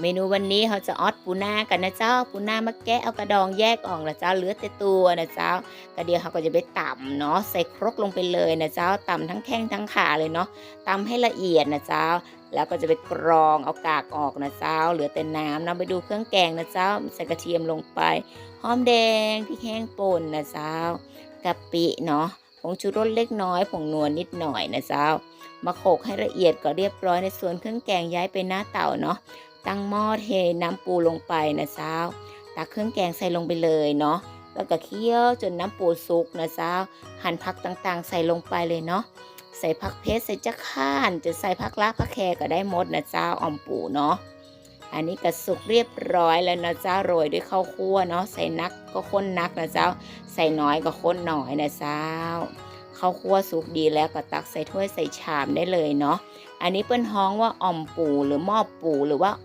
เมนูวันนี้เขาจะออดปูนากันนะเจ้า ปูนามาแกะเอากระดองแยกออกนะเจ้าเหลือแต่ตัวนะเจ้ากระเดียวเขาก็จะไปต่ำเนาะใส่ครกลงไปเลยนะเจ้าต่ำทั้งแข้งทั้งขาเลยเนาะตำให้ละเอียดนะเจ้า แล้วก็จะไปกรองเอากากออกนะเจ้า เหลือแต่น้ำนำไปดูเครื่องแกงนะเจ้าใส่กระเทียมลงไปหอมแดงพริกแห้งป่นนะเจ้ากะปิเนาะผงชูรสเล็กน้อยผงนวลนิดหน่อยนะเจ้า มาโขกให้ละเอียดก็เรียบร้อยในส่วนเครื่องแกงย้ายไปหน้าเตาเนาะ ตั้งหม้อเทน้ำปูลงไปนะเจ้าตักเครื่องแกงใส่ลงไปเลยเนาะแล้วก็เคี่ยวจนน้ำปูสุกนะเจ้า หั่นผักต่างๆ ใส่ลงไปเลยเนาะใส่ผักเพชรใส่จักข่าน จะใส่ผักลาผักแครก็ได้หมดนะเจ้าอ่อมปูเนาะอันนี้ก็สุกเรียบร้อยแล้วนะเจ้าโรยด้วยข้าวคั่วเนาะใส่นักก็ข้นนักนะเจ้า ใส่น้อยก็ข้นหน่อยนะเจ้าข้าวคั่วสุกดีแล้วก็ตักใส่ถ้วยใส่ชามได้เลยเนาะอันนี้เปิ้นฮ้องว่าอ่อมปูหรือหม้อปูหรือว่าออ